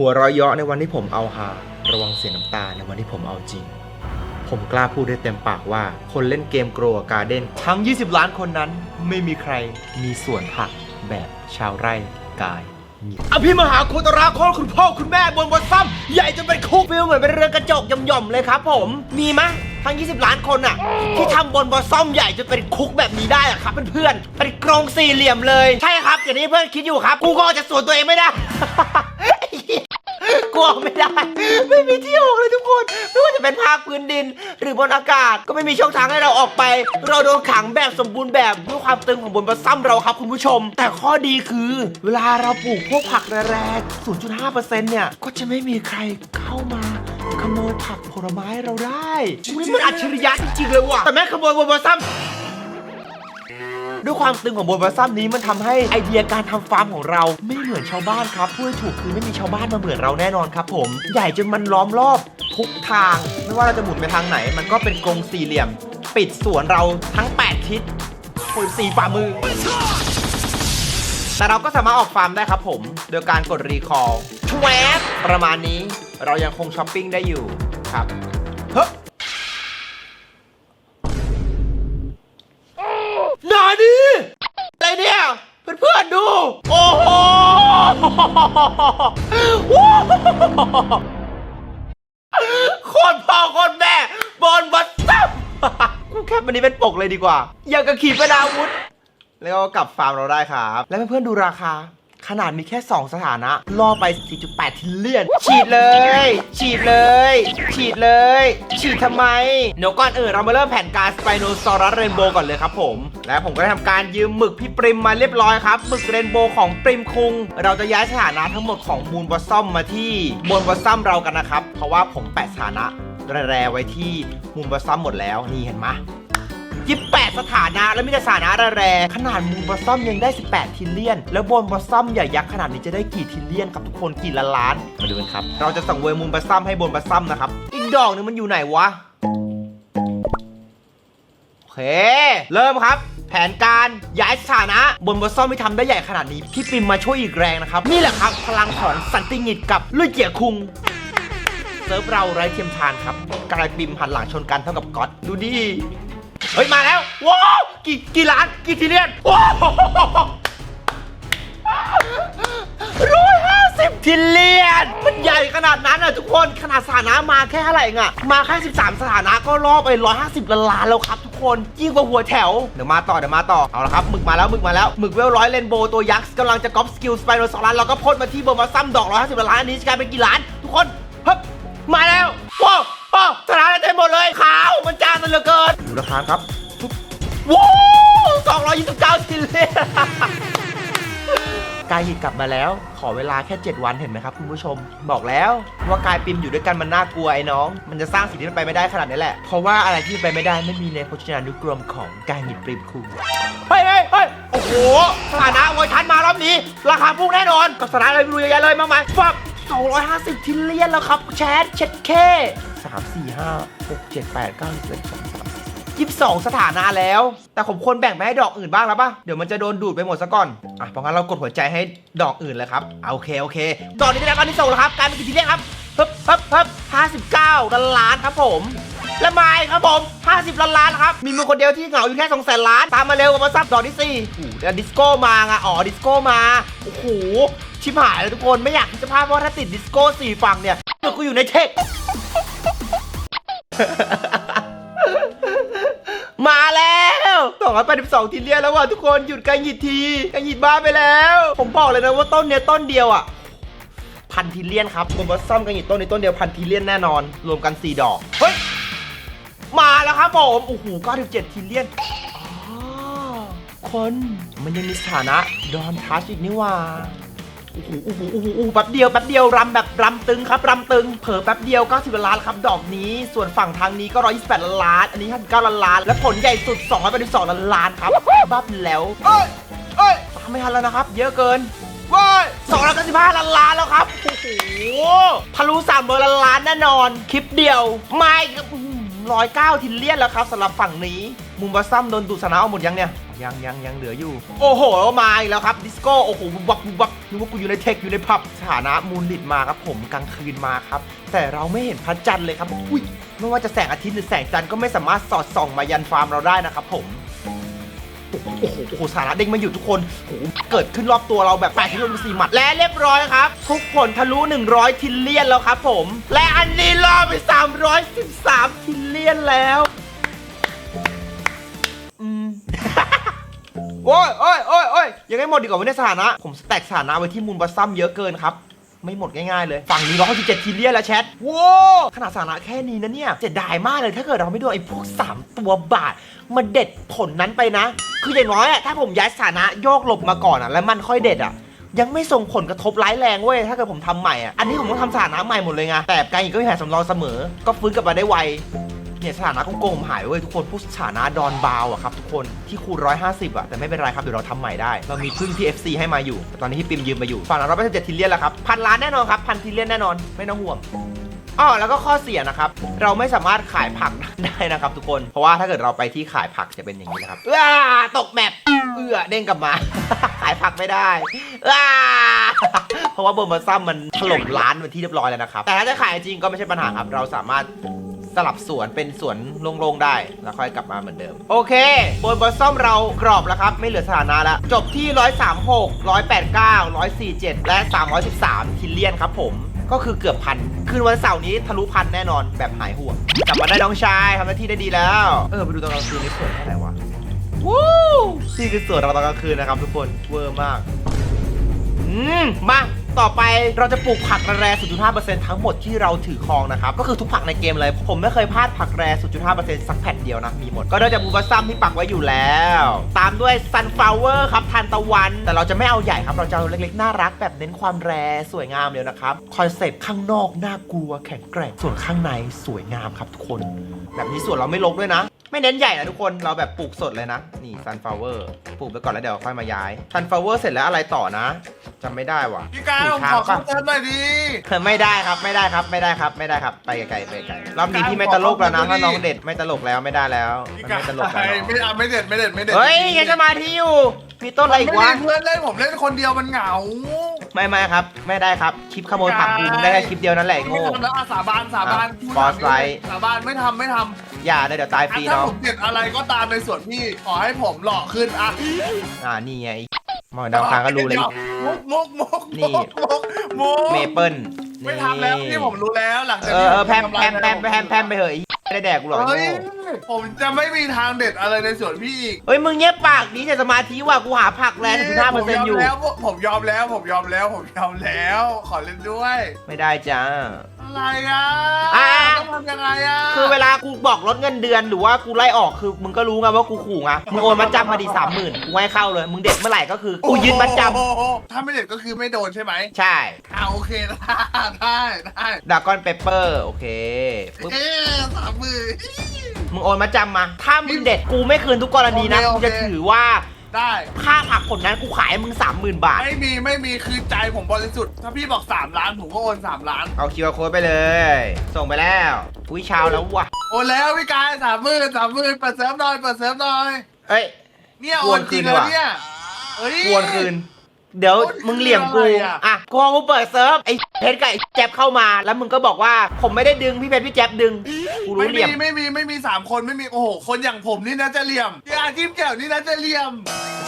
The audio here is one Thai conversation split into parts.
หัวเราะเยาะในวันที่ผมเอาหา ระวังเสียน้ำตาในวันที่ผมเอาจริง ผมกล้าพูดได้เต็มปากว่า คนเล่นเกมโกรการ์เด้นทั้ง 20 ล้านคนนั้น ไม่มีใครมีส่วนหักแบบชาวไร่กาย อภิมหาโคตราโคตรคุณพ่อคุณแม่บนบนซ้ำใหญ่จนเป็นคุกฟิลเหมือนเป็นเรือกระจกย่อมๆเลยครับผมมีมะทั้ง 20 ล้านคนอะที่ทำบนบนซ่อมใหญ่จนเป็นคุกแบบนี้ได้อะครับเพื่อนๆเป็นกรงสี่เหลี่ยมเลย ใช่ครับอย่างที่เพื่อนคิดอยู่ครับ กูก็จะสวนตัวเองไม่ได้กลัวไม่ได้ ไม่มีที่ออกเลยทุกคนไม่ว่า จะเป็นภาคพื้นดิน หรือบนอากาศก็ไม่มีช่องทางให้เราออกไป เราโดนขังแบบสมบูรณ์แบบด้วยความตึงของบนบนซ้ำเราครับคุณผู้ชม แต่ข้อดีคือ เวลาเราปลูกพวกผักแรงๆ0.5%เนี่ยก็จะไม่มีใครเข้ามาขโมยผักผลไม้เราได้อุ๊ยมันอัจฉริยะจริงๆเลยว่ะแต่แม่ขโมยบนบนซ้ำ ด้วยความตึงของบนบอสซัมนี้มันทำให้ไอเดียการทำฟาร์มของเราไม่เหมือนชาวบ้านครับพูดถูกคือไม่มีชาวบ้านมาเหมือนเราแน่นอนครับ ผมใหญ่จนมันล้อมรอบทุกทาง ไม่ว่าเราจะหมุนไปทางไหน มันก็เป็นกรงสี่เหลี่ยม ปิดสวนเราทั้ง 8 ทิศคุยสี่ฝ่ามือ แต่เราก็สามารถออกฟาร์มได้ครับผม โดยการกดรีคอร์ชวบประมาณนี้เรายังคงช้อปปิ้งได้อยู่ครับเฮ้ย นาดิอะไรเนี่ย เพื่อนๆดู โอ้โห โคตรพ่อโคตรแม่ บอลบัสซับกูแคปวันนี้เป็นปกเลยดีกว่า อย่างกับขีปนาวุธ แล้วก็กลับฟาร์มเราได้ครับ แล้วเพื่อนๆดูราคา ขนาดมีแค่ 2 สถานะล่อไป 4.8ทิลเลียน ฉีดเลย ฉีดเลย ฉีดเลย ฉีดทำไม เดี๋ยวก่อนอื่นเรามาเริ่มแผนการสไปโนซอรัสเรนโบก่อนเลยครับผม และผมก็ได้ทำการยืมหมึกพี่ปริมมาเรียบร้อยครับหมึกเรนโบของปริมคุง เราจะย้ายสถานะทั้งหมดของมูนบอสซัมมาที่บนบอสซัมเรากันนะครับ เพราะว่าผมแปะสถานะแรๆไว้ที่มูนบอสซัมหมดแล้วนี่เห็นไหม 28 สถานะ แล้วมีแต่สถานะแรๆขนาดมูนบอสซัมยังได้ 18 ทิลเลียน แล้วบนบอสซัมใหญ่ยักษ์ขนาดนี้จะได้กี่ทิลเลียนครับทุกคนกี่ล้านล้านมาดูกันครับ เราจะสั่งเวอร์มูนบอสซัมให้บนบอสซัมนะครับ อีกดอกหนึงมันอยู่ไหนวะโอเค เริ่มครับแผนการย้ายสถานะ บนบอสซัมที่ทำได้ใหญ่ขนาดนี้ พี่ปิมมาช่วยอีกแรงนะครับ นี่แหละครับ พลังของสันติงิตกับลุยเกียร์คุงเซิร์ฟเราไร้เทียมทานครับกลายปิมหันหลังชนกันเท่ากับก๊อตดูดิ เฮ้ย มาแล้วว้าวกี่กี่ล้านกี่ทีเลียนว้าวร้อยห้าสิบทิลเลียน มันใหญ่ขนาดนั้นอะทุกคนขนาดสถานะมาแค่เท่าไหร่เองอะมาแค่ 13 สถานะก็ล่อไป150ล้านล้านแล้วครับทุกคนยิ่งกว่าหัวแถว เดี๋ยวมาต่อเดี๋ยวมาต่อเอาละครับหมึกมาแล้วหมึกมาแล้วหมึกเวลร้อยเลนโบว์ตัวยักษ์กำลังจะก๊อปสกิลสไปโนสองล้านเราก็พ่นมาที่เบอร์มาซ้ำดอก150ล้านอันนี้จะกลายเป็นกี่ล้าน ทุกคนฮึบมาแล้วว้าว ว้าวสถานะเต็มหมดเลยขาวมันจางกันเหลือเกินดูราคาครับว้าว229ทิลเลียนกายหิดกลับมาแล้ว ขอเวลาแค่ 7 วันเห็นไหมครับคุณผู้ชม บอกแล้วว่ากายปิมอยู่ด้วยกันมันน่ากลัวไอ้น้อง มันจะสร้างสิ่งที่มันไปไม่ได้ขนาดนี้แหละ เพราะว่าอะไรที่ไปไม่ได้ไม่มีในพจนานุกรมของกายหิดปริมคุงเฮ้ยเฮ้ยเฮ้ยโอ้โหสถานะเวอร์ชันมารอบนี้ ราคาพุ่งแน่นอนกับสถานะอะไรไม่รู้เยอะแยะเลยมากมายฟับ250ทิลเลียนแล้วครับแชทเช็ดเค สามสี่ห้าหกเจ็ดแปดเก้าสิบเอ็ดสองสามยี่สิบสองสถานะแล้ว แต่ผมควรแบ่งไปให้ดอกอื่นบ้างแล้วป่ะเดี๋ยวมันจะโดนดูดไปหมดซะก่อน อะเพราะงั้นเรากดหัวใจให้ดอกอื่นเลยครับอะโอเคโอเค ดอกนี้ได้รับอันที่ส่งแล้วครับกลายเป็นกี่ทีเรียกครับฮึบฮึบฮึบห้าสิบเก้าล้านล้านครับผมและไมครับผม 50 ล้านล้านครับ มีมือคนเดียวที่เหงาอยู่แค่2แสนล้าน ตามมาเร็วกว่ามาซับดอกที่สี่โอ้โหดิสโก้มาไงอ๋อ ดิสโก้มา โอ้โห ชิบหายเลยทุกคน ไม่อยากคิดสภาพว่าถ้าติดดิสโก้สี่ฝั่งเนี่ยเดี๋ยวกูอยู่ในเทค มาแล้ว282ทีเรียนแล้วว่ะทุกคนหยุดการหยิดทีการหยิดบ้าไปแล้ว ผมบอกเลยนะว่าต้นเนี้ยต้นเดียวอะพันทีเลียนครับผมว่าซ่อมกันหยิดต้นนี้ต้นเดียวพันทีเลียนแน่นอน รวมกัน 4 ดอก เฮ้ย มาแล้วครับผมโอ้โห97ทีเลียนอ๋อคนมันยังมีสถานะดอนทัชอีกนี่ว่า อ้โหโอ้โหโอ้โหโอ้โหแป๊บเดียวแป๊บเดียวรำแบบรำตึงครับรำตึง เผลอแป๊บเดียว90ล้านครับดอกนี้ ส่วนฝั่งทางนี้ก็128ล้าน อันนี้59ล้านล้าน และผลใหญ่สุด282ล้านล้านครับบ้าแล้วเอ้ยเอ้ยตามไม่ทันแล้วนะครับ เยอะเกินว้าย295ล้านล้านแล้วครับ โอ้โหทะลุ300ล้านล้านแน่นอน คลิปเดียว ไม่ ครับอื้อหือ309 ทิลเลียนแล้วครับสำหรับฝั่งนี้ มุมบัสซัมโดนดูดสนะเอาหมดยังเนี่ยยังยังยังเหลืออยู่ โอ้โหมาอีกแล้วครับ ดิสโก้โอ้โหบุบบับบุบบับนึกว่ากูอยู่ในเทคอยู่ในพับสถานะมูลลิดมาครับผมกลางคืนมาครับ แต่เราไม่เห็นพระจันทร์เลยครับอุ้ยไม่ว่าจะแสงอาทิตย์หรือแสงจันทร์ก็ไม่สามารถสอดส่องมายันฟาร์มเราได้นะครับผม โอ้โหโอ้โหสาระเด้งมาอยู่ทุกคนโอ้โหเกิดขึ้นรอบตัวเราแบบแปดที่โดนสี่หมัด และเรียบร้อยครับ ทุกผลทะลุ 100 ทิลเลียนแล้วครับผม และอันนี้ล่อไป 313 ทิลเลียนแล้วอืม โอ้ยโอ้ยโอ้ยโอ้ยยังไม่หมดดีกว่าวันนี้สถานะ ผมสแต็กสถานะไว้ที่มูลบัสซัมเยอะเกินครับ ไม่หมดง่ายๆเลย ฝั่งนี้117ทีเลียนแล้วแชทว้าวขนาดสานะแค่นี้นะเนี่ยเสียดายมากเลยถ้าเกิดเราไม่โดนไอ้พวก 3 ตัวบาทมาเด็ดผลนั้นไปนะ คืออย่างน้อยอะถ้าผมย้ายสานะโยกหลบมาก่อนอะแล้วมันค่อยเด็ดอะยังไม่ส่งผลกระทบร้ายแรงเว้ย ถ้าเกิดผมทำใหม่อะอันนี้ผมต้องทำสานะใหม่หมดเลยไง แต่การอีกก็มีแผนสำรองเสมอ ก็ฟื้นกลับมาได้ไว เนี่ยสถานะโกงๆผมหายไปเว้ยทุกคนผู้สถานะดอนบาวอะครับทุกคนที่คูณ150อะแต่ไม่เป็นไรครับเดี๋ยวเราทำใหม่ได้เรามีพึ่งที่ FC ให้มาอยู่แต่ตอนนี้พี่ปิมยืมมาอยู่ฝั่งเราไปเจ็ดทิลเลียนแล้วครับพันล้านแน่นอนครับพันทิลเลียนแน่นอนไม่ต้องห่วงอ๋อแล้วก็ข้อเสียนะครับ เราไม่สามารถขายผักได้นะครับ ทุกคนเพราะว่าถ้าเกิดเราไปที่ขายผักจะเป็นอย่างนี้นะครับเอ้าตกแมปเอื้อเด้งกลับมา ขายผักไม่ได้อ้าเพราะว่าเบอร์มาซัมมันถล่มร้านเป็นที่เรียบร้อยแล้วนะครับแต่ถ้าจะขายจริงก็ไม่ใช่ปัญหาครับ เราสามารถ สลับสวนเป็นสวนโล่งๆได้ แล้วค่อยกลับมาเหมือนเดิม โอเคบนบอสซอมเรากรอบแล้วครับ ไม่เหลือสถานะแล้ว จบที่ 136 189 147 และ 313ทิลเลียนครับผมก็คือเกือบพัน คืนวันเสาร์นี้ทะลุพันแน่นอนแบบหายห่วง กลับมาได้น้องชายทำหน้าที่ได้ดีแล้ว เออ ไปดูตอนกลางคืนนี่สวยแค่ไหนวะ วู้นี่คือสวนเราตอนกลางคืนนะครับทุกคน เวอร์มาก อืม มา ต่อไปเราจะปลูกผักแร่ 0.5%ทั้งหมดที่เราถือครองนะครับ ก็คือทุกผักในเกมเลย ผมไม่เคยพลาดผักแร่ 0.5%สักแผ่นเดียวนะ มีหมด ก็ได้จากบูบัสซัมที่ปักไว้อยู่แล้ว ตามด้วยซันฟลาวเวอร์ครับทานตะวัน แต่เราจะไม่เอาใหญ่ครับ เราจะเอาเล็กๆ น่ารักแบบเน้นความแร่สวยงามเลยนะครับ คอนเซปต์ข้างนอกน่ากลัวแข็งแกร่ง ส่วนข้างในสวยงามครับทุกคน แบบนี้ส่วนเราไม่ลกด้วยนะไม่เน้นใหญ่นะทุกคน เราแบบปลูกสดเลยนะ นี่ sunflower ปลูกไปก่อนแล้วเดี๋ยวค่อยมาย้าย sunflower เสร็จแล้วอะไรต่อนะ จำไม่ได้ว่ะพี่กายผมทาขงอป่ะคำเตือนหน่อยดิไม่ได้ครับไม่ได้ครับไม่ได้ครับไม่ได้ครับไปไกลๆไปไกลรอบนี้พี่ไม่ตลกแล้วนะถ้าน้องเด็ดไม่ตลกแล้วไม่ได้แล้วพี่มันกายไม่ตลกแล้วไม่เอาไม่เด็ดไม่เด็ดไม่เด็ดเฮ้ยจริงๆยังสมาธิอยู่มีต้นอะไรอีกไม่วะมีเพื่อนเล่นผมเล่นคนเดียวมันเหงา ไม่ไม่ครับ ไม่ได้ครับคลิปขโมยผักกูมึงได้แค่คลิปเดียวนั่นแหละไอ้ไม่โง่ทำแล้วอะสาบานสาบานอะ Boss Light สาบานไม่ทำไม่ทำอย่านะเดี๋ยวตายฟรีถ้าน้องผมเด็ดอะไรก็ตามในส่วนพี่ขอให้ผมหล่อขึ้นอะอ่านี่ไง ไอ้หมอดาวค้างก็รู้เลย มุกมุกมุกนี่ มุกมุกมุกเมเปิลไม่ทำแล้วพี่ผมรู้แล้วหลังจากเอนี้อเออแพมผแพมแพมแพมแพมไปเหอะไอ้ ไม่ได้แดกกูหรอกไอ้เฮ้ย โง่ผมจะไม่มีทางเด็ดอะไรในส่วนพี่อีกเฮ้ยมึงเงียบปากดีแต่สมาธิว่ะกูหาผักแรงถึงห้าเปอร์เซ็นต์อยู่ ผมยอมแล้ว ผมยอมแล้ว ผมยอมแล้ว ขอเล่นด้วย ไม่ได้จ้า อะไรอะอะ ต้องทำยังไงอะคือเวลากูบอกลดเงินเดือนหรือว่ากูไล่ออกคือมึงก็รู้ไงว่ากูขู่ไงมึงโอนมาจำมาดีสามหมื่นกูให้เข้าเลย มึงเด็ดเมื่อไหร่ก็คือกูยืนมาจโอ้โหถ้าไม่เด็ดก็คือไม่โดนใช่ไหมำใช่อ่าโอเคได้ได้ได้ดากอนเปเปอร์โอเคปึ๊บ เอ๊ะสามมือมึงโอนมาจำมา ถ้ามึงเด็ดกูไม่คืนทุกกรณีนะโอกูเคจะถือว่าได้ ค่าผักผลนั้นกูขายให้มึงสามหมื่นบาท ไม่มีไม่มีคือใจผมบริสุทธิ์ ถ้าพี่บอก 3 ล้านผมก็โอน 3 ล้าน เอาคิวอาร์โค้ดไปเลย ส่งไปแล้วอุ้ยเช้าแล้วว่ะ โอนแล้วพี่กายสามหมื่นสามหมื่นเปิดเซิร์ฟหน่อยเปิดเซิร์ฟหน่อย เอ้ย เนี่ยกโอวนนคืจรินงดีเลกยว่าเนี่ยเอ้ยกวนคืน เดี๋ยวโอ้ยมึงเหลี่ยมกูคืออะไรอะอะกูเอากูเปิดเซิร์ฟไอ้เพชรกับไอ้แจ๊บเข้ามา แล้วมึงก็บอกว่าผมไม่ได้ดึงพี่เพชรพี่แจ๊บดึงกูรู้ไม่เหมีลี่ยม ไม่มีไม่มีสามคนไม่มีโอ้โหคนอย่างผมนี่นะจะเหลี่ยมพี่อาชีพแก้วนี่นะจะเหลี่ยม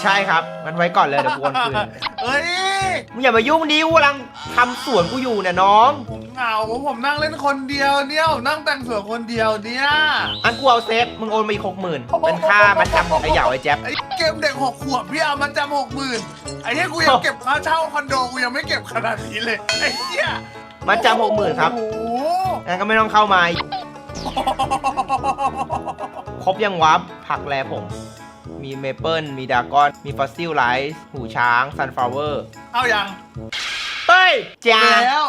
ใช่ครับมันไว้ก่อนเลยเดี๋ยวกูโอนคืนเฮ้ย มึงอย่ามายุ่งดิกูกำลังทำสวนกูอยู่เนี่ยน้อง ผมเหงาผมนั่งเล่นคนเดียวเนี่ยผมนั่งแต่งสวนคนเดียวเนี่ยอันกูเอาเซฟมึงโอนมาอีกหกหมื่นเป็นค่ามันจำของไอ้เหยาไอ้แจ๊บไอ้เกมเด็กหกขวบพี่เอามันจำหกหมื่นไอ้เนี้ยกูยังเก็บค่าเช่าคอนโดกูยังไม่เก็บขนาดนี้เลยไอ้เนี้ยมันจำหกหมื่นครับโอ้โหงั้นก็ไม่ต้องเข้ามาครบยังวับผักแลผม มีเมเปิลมีดากอน มีฟอสซิลไลท์หูช้างซันฟลาวเวอร์เอายังเฮ้ยจ้าแล้ว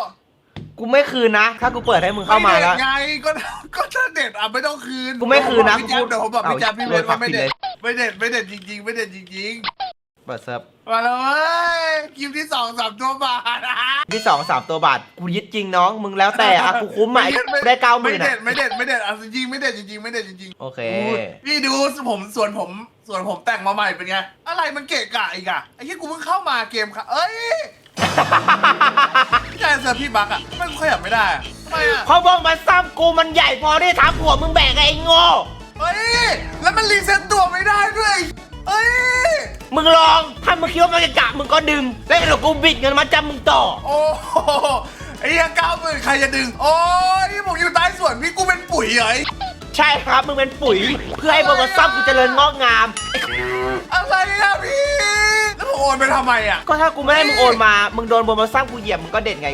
กูไม่คืนนะ ถ้ากูเปิดให้มึงเข้ามาแล้วได็ดไงก็ก็ถ้าเด็ดอะไม่ต้องคืนกูไม่คืนนะพี่แจ๊บเดี๋ยวผมบอกพี่แจ๊บพี่เวทว่าไม่เด็ดเอาไม่เด็ดไม่เด็ดจริงๆ ไม่เด็ดจริง ปิดเซิร์ฟมาแล้วเว้ยคลิปที่สองสามตัวบาทนะที่สองสามตัวบาทกูยึดจริงน้อง มึงแล้วแต่อะกูคุ้มอะไอ้ได้เก้าหไม่มื่นเด็อะดไม่เด็ดไม่เด็ดอะจริงๆไม่เด็ดจริงๆไม่เด็ดจริงโอเคๆอู้พี่ดูผมส่วนผมส่วนผมแต่งมาใหม่เป็นไง อะไรมันเกะกะอีกอะไอ้ที่กูเพิ่งเข้ามาเกมค่ะ เอ้ยพี่ชายเซอร์พี่บักอะมันขยับไม่ได้อะทำไมอะเขาบอกมันซ้ำกูมันใหญ่พอที่ทับหัวมึงแบกไอ้โง่เฮ้ยแล้วมันรีเซ็ตตัวไม่ได้ด้วยเฮ้ย มึงลอง ถ้ามึงคิดว่ามันจะกะมึงก็ดึง แล้วเดี๋ยวกูบิดเงินมาจำมึงต่อ โอ้โหไอ้เหี้ยเก้าหมื่นใครจะดึง โอ้ยผมอยู่ใต้สวนพี่กูเป็นปุ๋ยเหรอไอ้ใช่ครับ มึงเป็นปุ๋ย เพื่อให้โบนัสซัมกูเจริญงอกงาม อะไรอะพี่แล้วผมโอนไปทำไมอะก็ถ้ากูไม่ให้มึงโอนมา มึงโดนโบนัสซัมกูเหยียบมึงก็เด็ดไง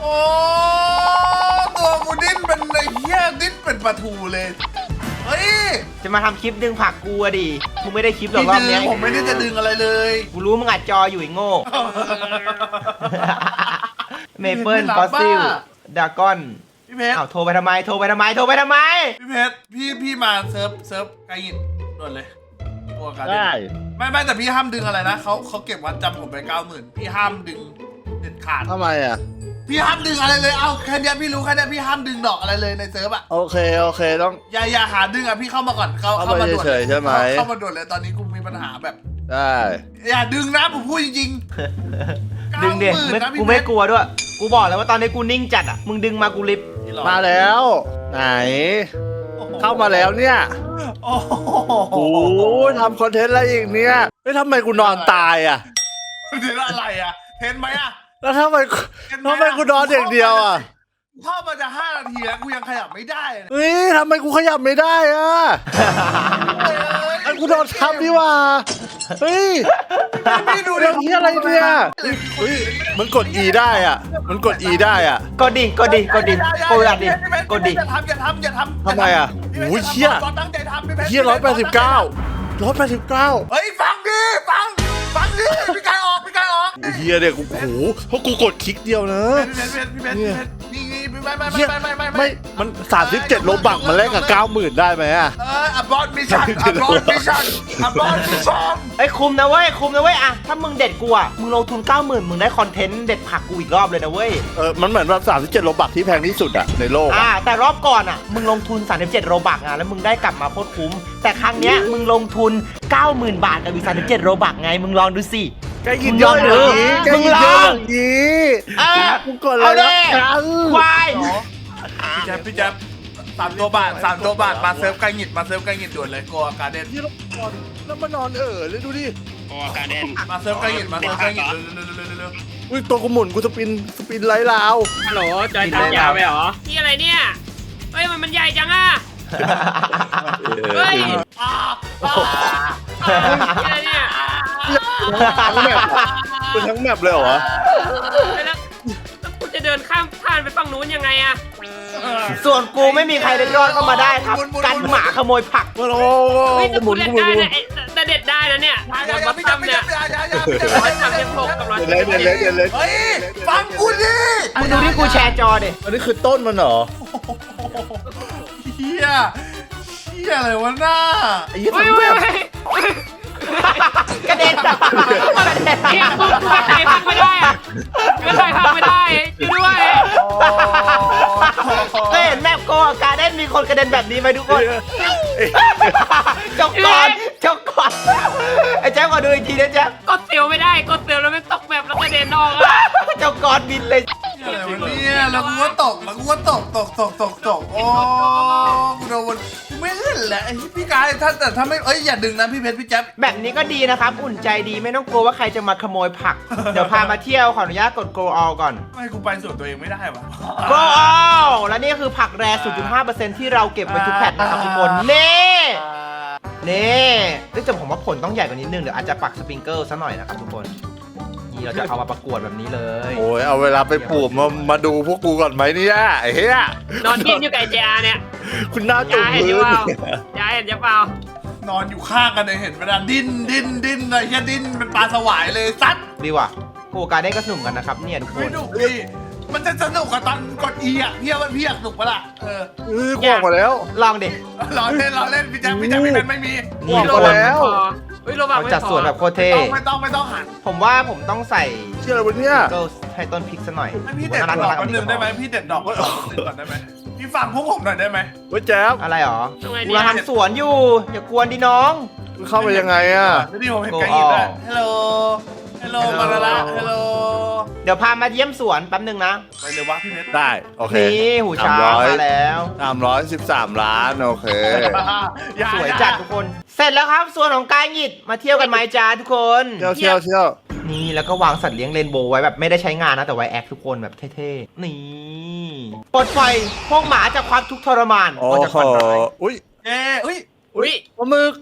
โอ้ตัวกูดิ้นเป็นไอ้เหี้ยดิ้นเป็นปลาทูเลย เฮ้ยจะมาทำคลิปดึงผักกูอะดิมึงไม่ได้คลิปหรอกพี่รอบดึงเนี้ยผมไม่ได้จะดึงอะไรเลยกูรู้มึงอัดจออยู่ไอ้โง่ เมเปิลไม่ฟรัอบสซิลบ้าดากอนพี่เพชรอ้าวโทรไปทำไม โทรไปทำไม โทรไปทำไม พี่เพชรพี่พี่มาเซิร์ฟเซิร์ฟไกยินด่วนเลยตัวการได้ไม่ไม่แต่พี่ห้ามดึงอะไรนะเขาเขาเก็บวัดจำผมไปเก้าหมื่นพี่ห้ามดึงเด็ดขาดทำไมอะ พี่ห้ามดึงอะไรเลย เอาแค่เนี้ยพี่รู้แค่เนี้ยพี่ห้ามดึงดอกอะไรเลยในเซิร์ฟอะโอเค โอเคต้อง อย่าอย่าหาดึงอะพี่เข้ามาก่อนเข้าเข้ามาด่วนเฉยๆใช่ไหม เข้ามาด่วนเลยตอนนี้กูมีปัญหาแบบ ได้ อย่าดึงนะผมพูดจริงๆดึงเด็ก90,000นะพี่กูไม่เพชรกลัวด้วย กูบอกแล้วว่าตอนนี้กูนิ่งจัดอะ มึงดึงมากูริบมาแล้ว ไหน เข้ามาแล้วเนี่ยโอ้โหโอ้ยทำคอนเทนต์อะไรอีกเนี่ยเฮ้ยทำไมกูนอนตายอะ เดี๋ยวอะไรอะเห็นไหมอะ แล้วทำไมเห็นหทำไมกูนอนอย่างเดียวอะเข้ามาจะห้านาทีแล้วกูยังขยับไม่ได้เลยเฮ้ยทำไมกูขยับไม่ได้อะไอ้กูนอนทับดีว่าเฮ้ยพี่ดูเรื่องที่อะไรเนี่ยเฮ้ยมันกด E ได้อะ มันกด E ได้อะก็ดีก็ดีก็ดีกูอยากดีก็ดีอย่าทำอย่าทำอย่าทำทำไมอะพี่พชรโอ้ยเชี่ยตอนตั้งใจทำพี่พชเฮียร้อยแปดสิบเก้าร้อยแปดสิบเก้าเฮ้ยฟังดิฟังฟังดิพี่กายอ เฮียเนี่ยกูโอ้โหเพราะกูกดคลิกเดียวนะพี่เพชรพี่เพชรพี่เพชรนี่นี่ไม่ไม่เฮียไม่ไม่ไม่ไม่มันสามสิบเจ็ดโลบักมันแลกกับเก้าหมื่นได้ไหมอะเอออับบอลมิชชั่นอับบอลมิชชั่นอับบอลมิชชั่นไอ้ยคุมนะเว้ยคุมนะเว้ยอะถ้ามึงเด็ดกูอะมึงลงทุน90,000มึงได้คอนเทนต์เด็ดผักกูอีกรอบเลยนะเว้ยเออมันเหมือนแบบสามสิบเจ็ดโลบักที่แพงที่สุดอะในโลกอ่าอะแต่รอบก่อนอะมึงลงทุน37โรบักอะแล้วมึงได้กลับมาโคตรคุ้ม แต่ครั้งเนี้ยมึงลงทุน90,000บาทกับอีก37โรบักไงมึงลองดูสิ แกยินเยอะอย่างนี้แกมึงยินลเยออะองย่างนี้เออกูกดเลเอายเลละยกันควายพี่แจ๊บพี่แจ๊บสามตัวบาทสามตัวบาทมาเซิร์ฟไกงิดมาเซิร์ฟไกงิดด่วนเลยโกอาการเด่นนี่เรานอนแล้วมานอนเออเลยดูดิมาเซิร์ฟไกงิดมาเซิร์ฟไกงิดเร็วเร็วเร็วเร็วเร็วอุ้ยตัวกูหมุนกูสปินสปินไร้ลาวฮัลโหลจอยทำยาวไปเหรอนี่อะไรเนี่ยเฮ้ยมันมันใหญ่จังอะเฮ้ยอ่านี่อะไรเนี่ย ทั้งแมปอะเป็นทั้งแมปเลยเหรอแล้วแล้วกูจะเดินข้ามผ่านไปฝั่งนู้นยังไงอะส่วนกูไม่มีใครได้รอดเข้ามาได้ครับกันหมาขโมยผัก โอ้โหเฮ้ยแต่หมุกูนเด็ดหมุนได้หมุนนะไอ้แต่เด็ดได้นะเนี่ยอย่าอย่าวัดพี่แจ๊บจำพี่เนี่แจ๊ยบอย่าอย่าอย่าพี่แจ๊บร้อยสามสิบหกกับร้อยเดี๋ยวเลยเดี๋ยวเลยเดี๋ยวเลยเฮ้ยฟังกูดิมึงดูที่กูแชร์จอดิ อันนี้คือต้นมันเหรอเฮียเฮียอะไรวะหน้าไอ้ยี่เฮ้ยทั้งแมเฮ้ยปเฮ้ย กระเด็นกระเด็น เนี่ยกูกูใครพักไม่ได้อะกูใครพักไม่ได้ช่วยด้วย เคยเห็นแมปโกอาการเด่นมีคนกระเด็นแบบนี้ไหมทุกคนจกก่อนจกก่อนไอ้แจ๊คขอดูอีกทีนะแจ๊คกดเซลไม่ได้กดเซลแล้วไม่ตกแบบแล้วก็เดินนอกอะจกก่อนบินเลยเฮียอะไรวะเนี่ยแล้วกูก็ตกแล้วกูก็ตกตกตกตกตกโอ้กูโดนกูไม่เล่นแหละไอ้พี่กายถ้าแต่ถ้าไม่เอ้ยอย่าดึงนะพี่เพชรพี่แจ๊บแบบนี้ก็ดีนะครับ อุ่นใจดีไม่ต้องกลัวว่าใครจะมาขโมยผัก เดี๋ยวพามาเที่ยวขออนุญาตกด go all ก่อน ไม่กูไปส่วนตัวเองไม่ได้วะ go all และนี่คือผักแร่0.5%ที่เราเก็บไว้ทุกแพทนะครับทุกคนนี่นี่เอ้ยแต่ผมว่าผลต้องใหญ่กว่านี้นึงเดี๋ยวอาจจะปักสปริงเกิลซะหน่อยนะครับทุกคนนี่เราจะเอามาประกวดแบบนี้เลยโอ้ยเอาเวลาไปปลูกมามาดูพวกกูก่อนไหมเนี่ยไอ้เหี้ยนอนดิ้นอยู่กับไอ้เจอาเนี่ยคุณหน้าจุ่ยามยเห็นพื้ยังนเปล่ายายเห็นยังเปล่านอนอยู่ข้างกันเลยเห็นเวลาดิ้นดิ้นดิ้นอะไรเฮียดิ้นเป็นปลาสวายเลยซัดดีว่ะโกการได้ก็สนุกกันนะครับเนี่ยทุกคไม่นดุพี่ มันจะสนุกกับตอนกดอีอะพี่ว่าพี่อยากสนุกปะล่ะเออเออกูออกมาแล้ว ลองดิรอเล่นรอเล่นพี่แจ๊คพี่แจ๊คพี่แมนไม่มีบอกมาแล้ว เฮ้ยโลบักเขาไม่จัดพอสวนแบบโคตรเท่ต้องไม่ต้องไม่ต้องหันผมว่าผมต้องใส่เชื่ออะไรวะเนี่ยเกิลให้ต้นพริกซะหน่อยให้พี่เด็ดน่าดรัอกน่ารัแป๊บนึงได้ไหมพี่เด็ดดอกก่อนก่อนได้ไหมพี่ฟังพวกผมหน่อยได้ไหมเว้ยแจ๊บอะไรหรอทำไงกูดีกำลังอะทำสวนอยู่ อย่ากวนดิน้องเข้าไปยังไงอะไม่ดีผมเห็นไก่หยิบได้ฮัลโหลฮัลโหลมาแล้วละฮัลโหล เดี๋ยวพามาเยี่ยมสวนแป๊บนึงนะไปเลยวะพี่เพชรได้ โอเคนี่หูช้างสามร้อยมาแล้ว สามร้อยสิบสามล้าน โอเค อย่าสวยอาจัดทุกคน เสร็จแล้วครับส่วนของกายหงิดมาเที่ยวกันไหมจ้าทุกคนเที่ยวเที่ยวเที่ยวนี่แล้วก็วางสัตว์เลี้ยงเรนโบว์ไว้แบบไม่ได้ใช้งานนะ แต่ไว้แอคทุกคนแบบเท่ๆ นี่ปลดปล่อยพวกหมาจากความทุกข์ทรมานโอ้ออกจากโหฝันร้ายอุ้ยเอ้ย อุ้ยอุ้ยปลาหมึก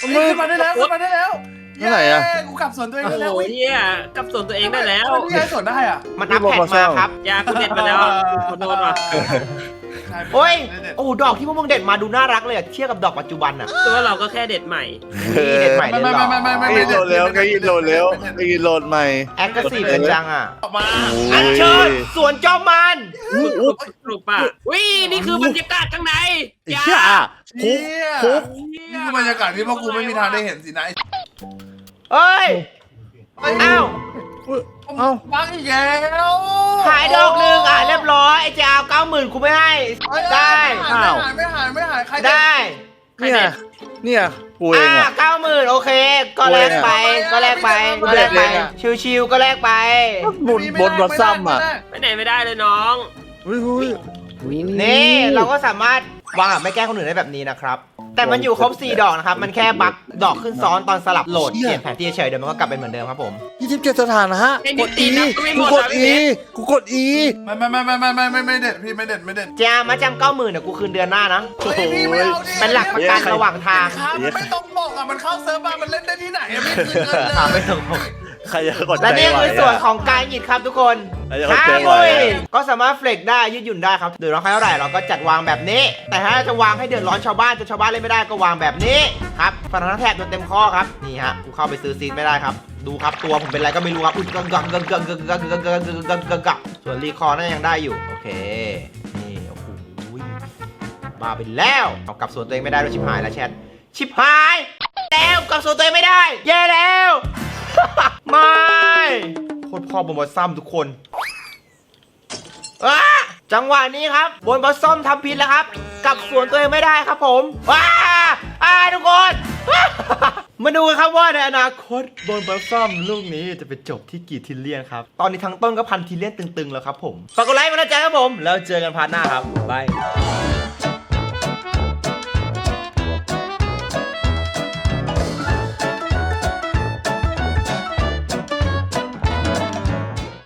ปลาหมึขึ้กนมาได้แล้วขึ้นมาได้แล้วที่ไหนอะ เย้กูกลับสวนตัวเองโอ้ได้โหแล้วอุ้ยเฮียกลับส่วนตัวเองได้แล้วพี่ย้ายสวนได้อะมันอัพแพทมาครับ ยาคุณเด็ดมาแล้วอะขอโทษว่ะโอ้ย โอ้โหดอกที่พวกมึงเด็ดมาดูน่ารักเลยอะเทียบกับดอกปัจจุบันอะตัวเราก็แค่เด็ดใหม่ นี่เด็ดใหม่ไม่เลยไม่เหรอไม่ไม่ไม่ไอ้โหลดเร็วไอ้โหลดเร็วไอ้โหลดใหม่แอคทีฟกันจังอะออกมาอันเชิญสวนจอมมัน สรุปป่ะอุ้ยนี่คือบรรยากาศข้างในไอ้เหี้ยอะ คุกเชี่ยคุกนี่คือบรรยากาศที่พวกกูไม่มีทางได้เห็นสินะเอ้ย อ้าว เอ้า บังอีกแล้วขายดอกหนึ่งอะเรียบร้อยไอ้เจ้าเก้าหมื่นกูไม่ให้ได้ ไม่หายไม่หายไม่หายใครได้เนี่ย เนี่ยกูเองอ่าอะ เก้าหมื่นโอเค ก็แลกไปก็แลกไป ก็แลกไป ชิวๆก็แลกไป บนบนบนซ้ำอะไปไหนไม่ได้เลยน้อง อุ้ยอุ้ย นี่เราก็สามารถ วางแบบไม่แกล้งคนอื่นได้แบบนี้นะครับ แต่มันอยู่ครบ 4 ดอกนะครับ มันแค่บั๊กดอกขึ้นซ้อนตอนสลับโหลดเปลี่ยนแผนที่เฉยๆเดี๋ยวมันก็กลับเป็นเหมือนเดิมครับผมยี่สิบเจ็ดสถานะฮะไอ้กนิดติอีนับก็ไม่หมกูดกดอะอีกูกดอีไม่ไม่ไม่ไม่ไม่ไม่ไม่ไม่เด็ดพี่ไม่เด็ดไม่เด็ดจ้ามาจำเก้าหมื่นเดี๋ยวกูคืนเดือนหน้านะเฮ้ยพี่ไม่เอาดิเป็นหลักประกันระหว่างทาง ครับมันไม่ต้องบอกอะมันเข้าเซิร์ฟมามันเล่นได้ที่ไหนอะพี่คืนเงินเลย ถามไม่ถึงผม ใครจะกดใจและนี่ไหวคือส่วนอะของการหยิดครับทุกคนไอ้เจ้าห้าเจ๊มุยไว้อะก็สามารถเฟลกได้ยืดหยุ่นได้ครับเดือดร้อนใครเท่าไหร่เราก็จัดวางแบบนี้ แต่ถ้าจะวางให้เดือดร้อนชาวบ้านจนชาวบ้านเล่นไม่ได้ก็วางแบบนี้ครับฟันทั้งแถบจนเต็มข้อครับนี่ฮะกูเข้าไปซื้อซีดไม่ได้ครับ ดูครับตัวผมเป็นอะไรก็ไม่รู้ครับอุ้ยกังกังกังกังกังกังกังกังกังกังกังกังส่วนรีคอร์น่ายังได้อยู่โอเคนี่โอ้โหบ้าไปแล้วเอากลับส่วนตัวเองไม่ได้ด้วยชิบหายแล้วแชทชิบหาย แล้วกลับส่วนตัวเองไม่ได้แย่แล้วไม่โคตรพ่ อบนบอสซัมทุกคนอ้าจังหวะนี้ครับบนบอสซัมทำผิดแล้วครับกลับสวนตัวเองไม่ได้ครับผมว้าอ่าทุกคนมาดูกันครับว่าในอนาคตบนบอสซัมลูกนี้จะไปจบที่กี่ทิลเลียนครับ ตอนนี้ทั้งต้นก็พันทิลเลียนตึงๆแล้วครับผมฝากกดไลค์มานะจ๊ะครับผม แล้วเจอกันพาร์ทหน้าครับบาย